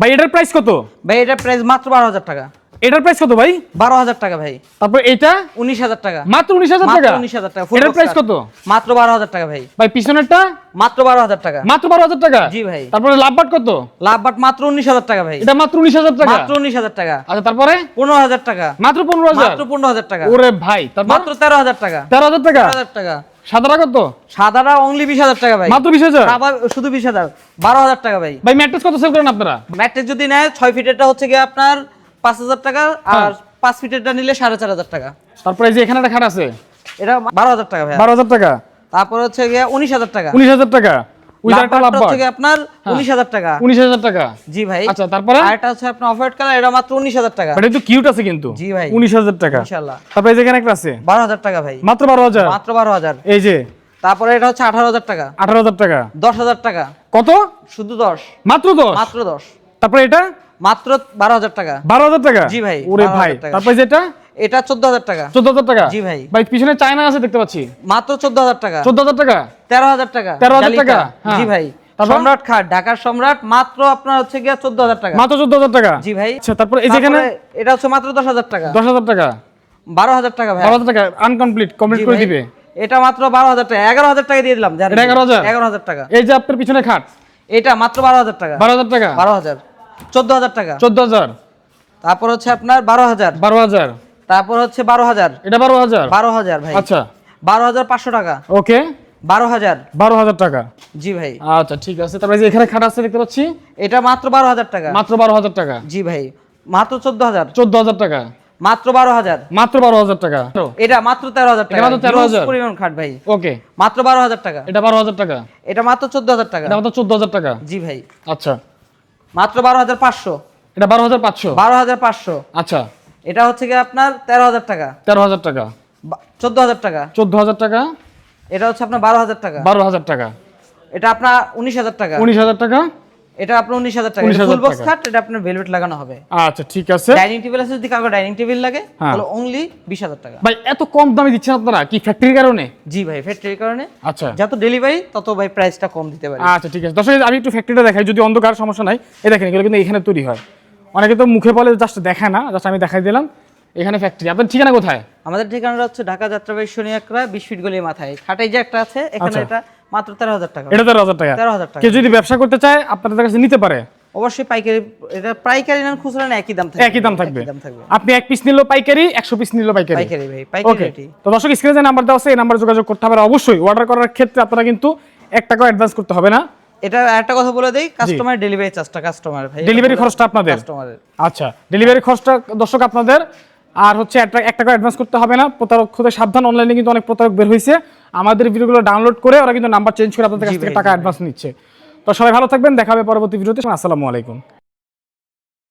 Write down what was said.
ভাই এটার প্রাইস কত? ভাই এটার প্রাইস মাত্র বারো হাজার টাকা। এটার প্রাইস কত ভাই? বারো হাজার টাকা ভাই। তারপর এটা? উনিশ হাজার টাকা। মাত্র উনিশ হাজার মাত্র টাকা? উনিশ হাজার টাকা এটার প্রাইস কত? মাত্র বারো হাজার টাকা ভাই। ভাই পিছনেরটা? মাত্র বারো হাজার টাকা। মাত্র বারো হাজার টাকা? জি ভাই। তারপরে লাভবাট কত? লাভ বাট মাত্র উনিশ হাজার টাকা ভাই। এটা মাত্র উনিশ হাজার টাকা? মাত্র উনিশ হাজার টাকা। আচ্ছা তারপরে? পনেরো হাজার টাকা। মাত্র পনেরো হাজার? মাত্র পনেরো হাজার টাকা। ওরে ভাই তারপর? মাত্র তেরো হাজার টাকা। তেরো হাজার টাকা? তেরো হাজার টাকা। সাদাটা কত? সাদাটা অনলি বিশ হাজার টাকা ভাই। মাত্র বিশ হাজার? শুধু বিশ হাজার বারো হাজার টাকা ভাই। ভাই ম্যাট্রেস কত সেল করেন আপনারা? ম্যাট্রেস যদি নেয় ছয় ফিটেরটা হচ্ছে গিয়ে আপনার পাঁচ হাজার টাকা হ্যাঁ। আর পাঁচ ফিটেরটা নিলে সাড়ে চার হাজার টাকা। তারপরে যে এখানে একটা খাট আছে? এটা বারো হাজার টাকা ভাই। বারো হাজার টাকা? তারপর হচ্ছে গিয়ে উনিশ হাজার টাকা। উনিশ হাজার টাকা? লাভবাট হচ্ছে গিয়ে আপনার টাকা। টাকা? জি ভাই। আচ্ছা তারপরে? আর এটা হচ্ছে আপনার অফ হোয়াইট কালার এটা মাত্র উনিশ হাজার টাকা। বাট একটু কিউট আছে কিন্তু। জি ভাই। উনিশ হাজার টাকা। ইনশাল্লাহ তারপরে এই একটা আছে? বারো হাজার টাকা ভাই। মাত্র বারো হাজার? মাত্র বারো হাজার। এই যে? তারপরে এটা হচ্ছে হাজার টাকা। আঠারো হাজার টাকা। দশ হাজার টাকা। কত? শুধু দশ। মাত্র দশ? মাত্র দশ। তারপরে এটা? মাত্র বারো হাজার টাকা। বারো হাজার টাকা? জি ভাই, ওরে ভাই। তারপরে যেটা? এটা চোদ্দ হাজার টাকা। চোদ্দ হাজার টাকা? জি ভাই। ভাই পিছনে চায়না আছে দেখতে পাচ্ছি। মাত্র চোদ্দ হাজার টাকা। চোদ্দ হাজার টাকা? তেরো হাজার টাকা। 13,000 জালিকা। টাকা? হ্যাঁ। জি ভাই। সম্রাট খাট ঢাকার সম্রাট মাত্র আপনার হচ্ছে গিয়ে চোদ্দ হাজার টাকা। মাত্র চোদ্দ হাজার টাকা? জি ভাই। আচ্ছা তারপরে এই যেখানে এটা হচ্ছে মাত্র দশ হাজার টাকা। দশ হাজার টাকা? বারো হাজার টাকা ভাই। বারো হাজার টাকা আনকমপ্লিট কমপ্লিট করে দিবে? এটা মাত্র বারো হাজার টাকা। এগারো হাজার টাকা দিয়ে দিলাম জানেন? এটা 11,000? এগারো হাজার টাকা। এই যে আপনার পিছনে খাট? এটা মাত্র বারো হাজার টাকা। বারো হাজার টাকা? বারো হাজার চোদ্দ হাজার টাকা। চোদ্দ হাজার তারপর হচ্ছে আপনার বারো হাজার বারো হাজার তারপর হচ্ছে বারো হাজার এটা বারো হাজার বারো হাজার ভাই আচ্ছা বারো হাজার পাঁচশো টাকা ওকে বারো হাজার বারো হাজার টাকা জি ভাই আচ্ছা ঠিক আছে তারপরে এখানে খাট আছে দেখতে পাচ্ছি এটা মাত্র বারো হাজার টাকা মাত্র বারো হাজার টাকা জি ভাই মাত্র চোদ্দ হাজার চোদ্দ হাজার টাকা মাত্র বারো হাজার মাত্র বারো হাজার টাকা এটা মাত্র তেরো হাজার টাকা মাত্র 13,000 Huge পরিমাণ খাট ভাই ওকে মাত্র বারো হাজার টাকা এটা বারো হাজার টাকা এটা মাত্র চোদ্দ হাজার টাকা এটা মাত্র চোদ্দ হাজার টাকা জি ভাই আচ্ছা মাত্র বারো হাজার পাঁচশো এটা বারো হাজার পাঁচশো বারো হাজার পাঁচশো আচ্ছা এটা হচ্ছে গিয়ে আপনার তেরো হাজার টাকা তেরো হাজার টাকা চোদ্দ হাজার টাকা চোদ্দ হাজার টাকা এটা হচ্ছে আপনার বারো হাজার টাকা বারো হাজার টাকা এটা আপনার উনিশ হাজার টাকা উনিশ হাজার টাকা এটা আপনার উনিশ হাজার টাকা ফুল বক্স। খাট এটা আপনার ভেলভেট লাগানো হবে আচ্ছা ঠিক আছে ডাইনিং টেবিল আছে যদি কাউকে ডাইনিং টেবিল লাগে হ্যাঁ। তাহলে অনলি বিশ হাজার টাকা ভাই এত কম দামে দিচ্ছেন আপনারা কি ফ্যাক্টরির কারণে জি ভাই ফ্যাক্টরির কারণে আচ্ছা যত ডেলিভারি তত ভাই প্রাইসটা কম দিতে পারি আচ্ছা ঠিক আছে দর্শক আমি একটু ফ্যাক্টরিটা দেখাই যদি অন্ধকার সমস্যা নাই এই দেখেন এগুলো কিন্তু এখানে তৈরি হয় অনেকে তো মুখে বলে জাস্ট দেখায় না জাস্ট আমি দেখাই দিলাম। এখানে ফ্যাক্টরি আপনার ঠিকানা কোথায়? আমাদের ঠিকানাটা হচ্ছে ঢাকা যাত্রাবাড়ি শনিয়াকড়া বিশ ফিট গলির মাথায়। খাটাই যে একটা আছে এখানে আচ্ছা। এটা মাত্র তেরো হাজার টাকা। এটা তেরো হাজার টাকা। তেরো হাজার টাকা। কেউ যদি ব্যবসা করতে চায় আপনাদের কাছে নিতে পারে। অবশ্যই পাইকারি এটা পাইকারি নেন খুচরা না একই দাম থাকবে। একই দাম থাকবে। আপনি এক পিস নিলো পাইকারি একশো পিস নিলো পাইকারি। পাইকারি ভাই পাইকারি তো দর্শক স্ক্রিনে যে নাম্বার দেওয়া আছে এই নাম্বারে যোগাযোগ করতে হবে। অবশ্যই অর্ডার করার ক্ষেত্রে আপনারা কিন্তু এক টাকা অ্যাডভান্স করতে হবে না। এটা একটা কথা বলে দেই কাস্টমার ডেলিভারি চার্জটা কাস্টমার ভাই ডেলিভারি খরচটা আপনাদের? কাস্টমারের আচ্ছা ডেলিভারি খরচটা দর্শক আপনাদের আর হচ্ছে একটা একটা টাকা অ্যাডভান্স করতে হবে না প্রতারক হতে সাবধান অনলাইনে কিন্তু অনেক প্রতারক বের হয়েছে আমাদের ভিডিওগুলো ডাউনলোড করে ওরা কিন্তু নাম্বার চেঞ্জ করে আপনাদের কাছ থেকে টাকা অ্যাডভান্স নিচ্ছে। তো সবাই ভালো থাকবেন দেখা হবে পরবর্তী ভিডিওতে। আসসালামু আলাইকুম।